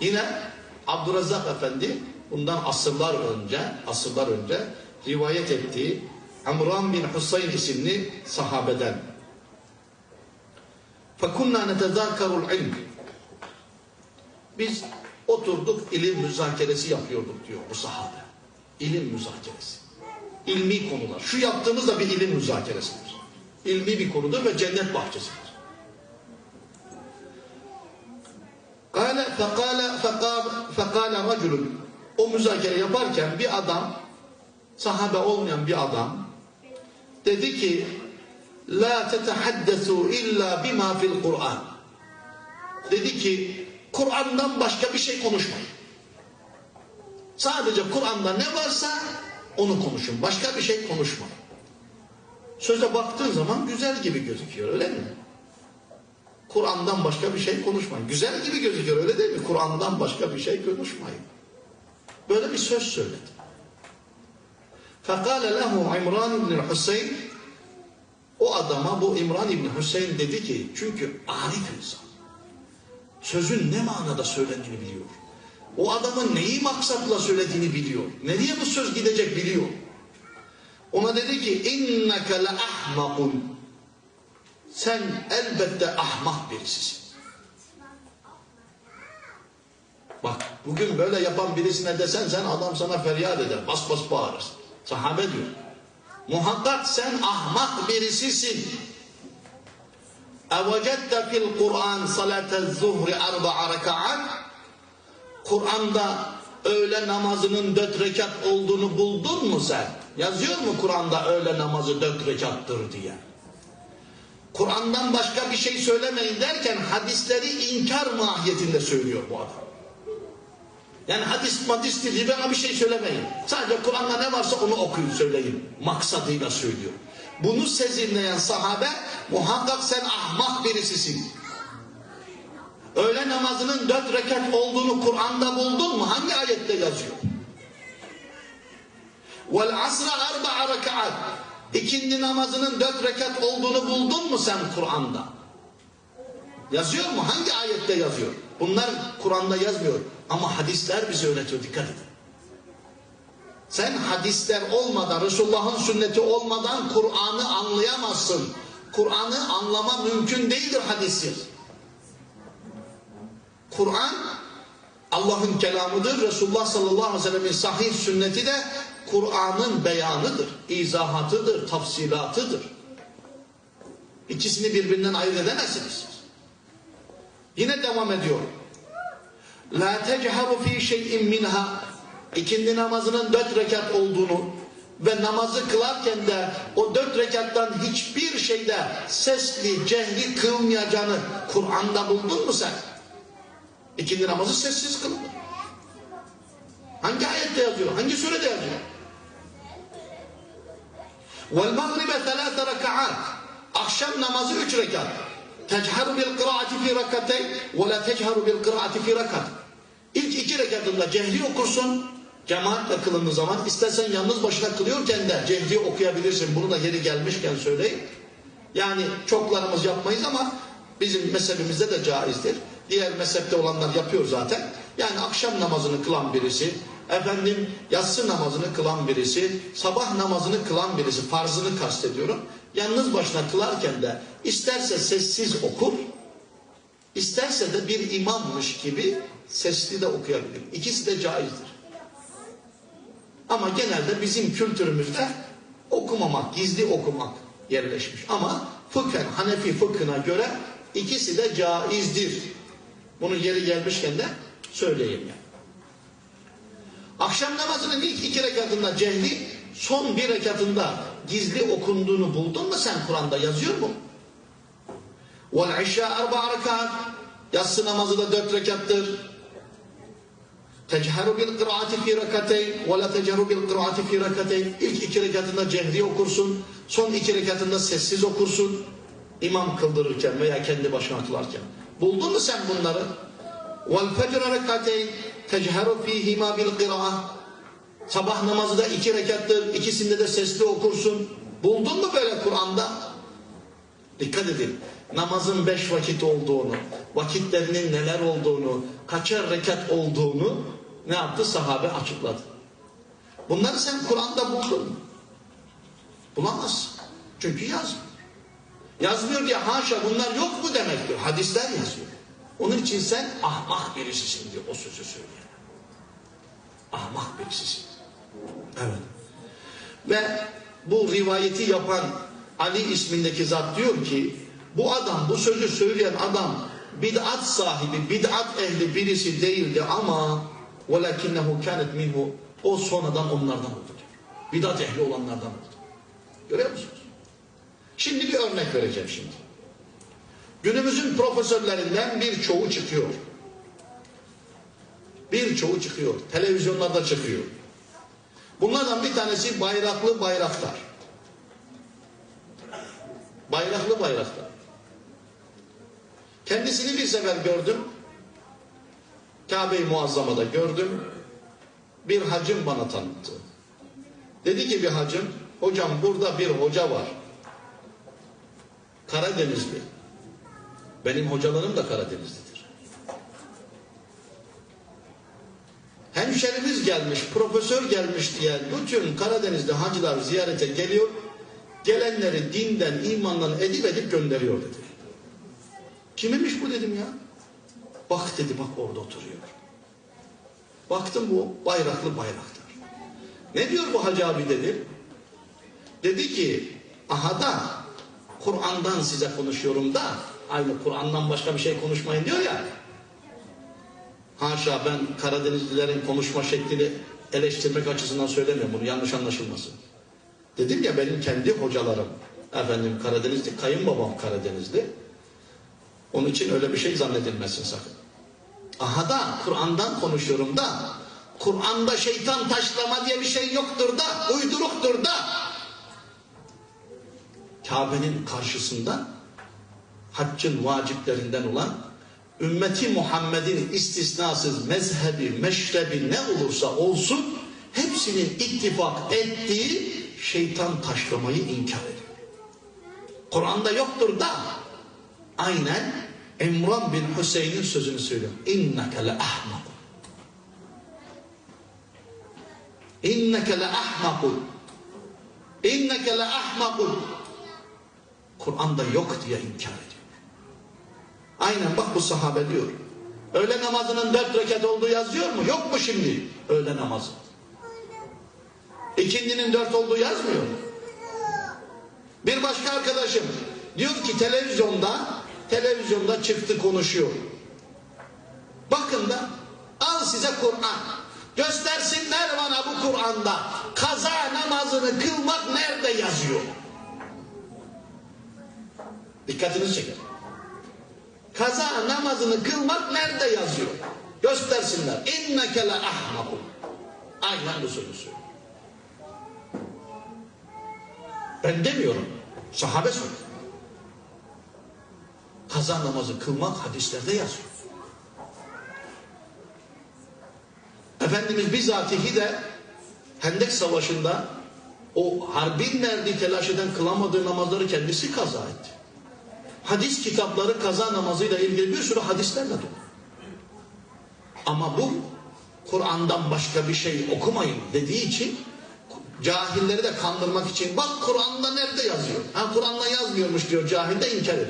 Yine Abdurrezzak Efendi bundan asırlar önce, asırlar önce rivayet ettiği Amran bin Husayn isimli sahabeden. فَكُنَّا نَتَذَاكَرُ الْعِلْمِ Biz oturduk ilim müzakeresi yapıyorduk diyor bu sahabe. İlim müzakeresi. İlmi konular. Şu yaptığımız da bir ilim müzakeresidir. İlmi bir konudur ve cennet bahçesidir. Fekale fekale fekale raculun o müzakere yaparken bir adam sahabe olmayan bir adam dedi ki la tetehaddesu illa bima fil Kur'an dedi ki Kur'an'dan başka bir şey konuşmayın. Sadece Kur'an'da ne varsa onu konuşun. Başka bir şey konuşmayın. Söze baktığın zaman güzel gibi gözüküyor öyle mi? Kur'an'dan başka bir şey konuşmayın. Güzel gibi gözüküyor öyle değil mi? Kur'an'dan başka bir şey konuşmayın. Böyle bir söz söyledi. فَقَالَ لَهُ İmran ibn Hüseyin O adama bu İmran ibn Hüseyin dedi ki çünkü arif insan. Sözün ne manada söylendiğini biliyor. O adamın neyi maksatla söylediğini biliyor. Nereye bu söz gidecek biliyor. Ona dedi ki inneke le ahmakun. sen elbette ahmak birisisin. Bak bugün böyle yapan birisine desen sen adam sana feryat eder. Bas bas bağırır. Sahabe diyor. Muhakkak sen ahmak birisisin. Evecette fil Kur'an salate zuhri arba'a rekaat. Kur'an'da öğle namazının dört rekat olduğunu buldun mu sen? Yazıyor mu Kur'an'da öğle namazı dört rekattır diye? Kur'an'dan başka bir şey söylemeyin derken hadisleri inkar mahiyetinde söylüyor bu adam. Yani hadis madis değil bir şey söylemeyin. Sadece Kur'an'da ne varsa onu okuyun söyleyin. Maksadıyla söylüyor. Bunu sezinleyen sahabe muhakkak sen ahmak birisisin. Öğle namazının dört rekat olduğunu Kur'an'da buldun mu? Hangi ayette yazıyor? Vel asra arba'a rekat. İkindi namazının dört rekat olduğunu buldun mu sen Kur'an'da? Yazıyor mu? Hangi ayette yazıyor? Bunlar Kur'an'da yazmıyor. Ama hadisler bize öğretiyor. Dikkat edin. Sen hadisler olmadan, Resulullah'ın sünneti olmadan Kur'an'ı anlayamazsın. Kur'an'ı anlama mümkün değildir hadissiz. Kur'an Allah'ın kelamıdır. Resulullah sallallahu aleyhi ve sellemin sahih sünneti de Kur'an'ın beyanıdır, izahatıdır, tafsilatıdır. İkisini birbirinden ayırt edemezsiniz. Yine devam ediyor. La techeru fi şey'in minha ikindi namazının dört rekat olduğunu ve namazı kılarken de o dört rekattan hiçbir şeyde sesli, cehri kılmayacağını Kur'an'da buldun mu sen? İkindi namazı sessiz kılınır. Hangi ayette yazıyor? Hangi surede yazıyor? Vel magribe thelâte reka'at. Akşam namazı üç rekat. Techeru bil kıraati fi rekateyn ve la techeru bil kıraati fi rekat. İlk iki rekatında cehri okursun. Cemaatle kılındığı zaman istersen yalnız başına kılıyorken de cehri okuyabilirsin. Bunu da yeri gelmişken söyleyeyim. Yani çoklarımız yapmayız ama bizim mezhebimizde de caizdir. Diğer mezhepte olanlar yapıyor zaten. Yani akşam namazını kılan birisi, efendim yatsı namazını kılan birisi, sabah namazını kılan birisi, farzını kastediyorum. Yalnız başına kılarken de isterse sessiz okur, isterse de bir imammış gibi sesli de okuyabilir. İkisi de caizdir. Ama genelde bizim kültürümüzde okumamak, gizli okumak yerleşmiş. Ama fıkhen, Hanefi fıkhına göre ikisi de caizdir. Bunun yeri gelmişken de söyleyeyim yani. Akşam namazının ilk iki rekatında cehli, son bir rekatında gizli okunduğunu buldun mu sen Kur'an'da yazıyor mu? Vel işâ arba rekat. Yatsı namazı da dört rekattır. Techeru bil kıraati fi rekateyn ve la techeru bil kıraati fi rekateyn. İlk iki rekatında cehri okursun. Son iki rekatında sessiz okursun. İmam kıldırırken veya kendi başına kılarken. Buldun mu sen bunları? Vel fecr rekateyn techeru fihima bil kıraat. Sabah namazı da iki rekattır. İkisinde de sesli okursun. Buldun mu böyle Kur'an'da? Dikkat edin. namazın beş vakit olduğunu, vakitlerinin neler olduğunu, kaçar rekat olduğunu ne yaptı? Sahabe açıkladı. Bunları sen Kur'an'da buldun? Bulamazsın. Çünkü yazmıyor. Yazmıyor diye haşa bunlar yok mu demektir. Hadisler yazıyor. Onun için sen ahmak birisisin diyor o sözü söyleyen. Ahmak birisisin. Evet. Ve bu rivayeti yapan Ali ismindeki zat diyor ki bu adam bu sözü söyleyen adam bid'at sahibi, bid'at ehli birisi değildi ama وَلَكِنَّهُ كَانَتْ minhu o sonradan onlardan oldu diyor. Bid'at ehli olanlardan oldu. Görüyor musunuz? Şimdi bir örnek vereceğim şimdi. Günümüzün profesörlerinden birçoğu çıkıyor. Birçoğu çıkıyor. Televizyonlarda çıkıyor. Bunlardan bir tanesi Bayraklı Bayraktar. Bayraklı Bayraktar. Kendisini bir sefer gördüm. Kabe-i Muazzama'da gördüm. Bir hacım bana tanıttı. Dedi ki bir hacım, hocam burada bir hoca var. Karadenizli. Benim hocalarım da Karadenizlidir. Hemşerimiz gelmiş, profesör gelmiş diye bütün Karadenizli hacılar ziyarete geliyor. Gelenleri dinden, imandan edip edip gönderiyor dedi. Kimmiş bu dedim ya. Bak dedi bak orada oturuyor. Baktım bu bayraklı bayraktar. Ne diyor bu hacı abi dedi. Dedi ki aha da Kur'an'dan size konuşuyorum da aynı Kur'an'dan başka bir şey konuşmayın diyor ya. Haşa ben Karadenizlilerin konuşma şeklini eleştirmek açısından söylemiyorum bunu yanlış anlaşılmasın. Dedim ya benim kendi hocalarım efendim Karadenizli, kayınbabam Karadenizli. Onun için öyle bir şey zannedilmesin sakın. Aha da Kur'an'dan konuşuyorum da Kur'an'da şeytan taşlama diye bir şey yoktur da uyduruktur da Kabe'nin karşısında haccın vaciplerinden olan ümmeti Muhammed'in istisnasız mezhebi, meşrebi ne olursa olsun hepsinin ittifak ettiği şeytan taşlamayı inkar ediyor. Kur'an'da yoktur da aynen İmran bin Hüseyin'in sözünü söylüyor. İnneke le ahmakun. İnneke le ahmakun. İnneke le ahmakun. Kur'an'da yok diye inkar ediyor. Aynen bak bu sahabe diyor. Öğle namazının dört rekat olduğu yazıyor mu? Yok mu şimdi öğle namazı? İkindinin dört olduğu yazmıyor mu? Bir başka arkadaşım diyor ki televizyonda televizyonda çıktı konuşuyor. Bakın da al size Kur'an. Göstersinler bana bu Kur'an'da kaza namazını kılmak nerede yazıyor? Dikkatinizi çeker. Kaza namazını kılmak nerede yazıyor? Göstersinler. İnneke le ahmakun. Aynen sözü söylüyor. Ben demiyorum. Sahabe söylüyor. Kaza namazı kılmak hadislerde yazıyor. Efendimiz bizatihi de Hendek Savaşı'nda o harbin verdiği telaşeden kılamadığı namazları kendisi kaza etti. Hadis kitapları kaza namazıyla ilgili bir sürü hadislerle dolu. Ama bu Kur'an'dan başka bir şey okumayın dediği için cahilleri de kandırmak için bak Kur'an'da nerede yazıyor? Ha Kur'an'da yazmıyormuş diyor cahil de inkar ediyor.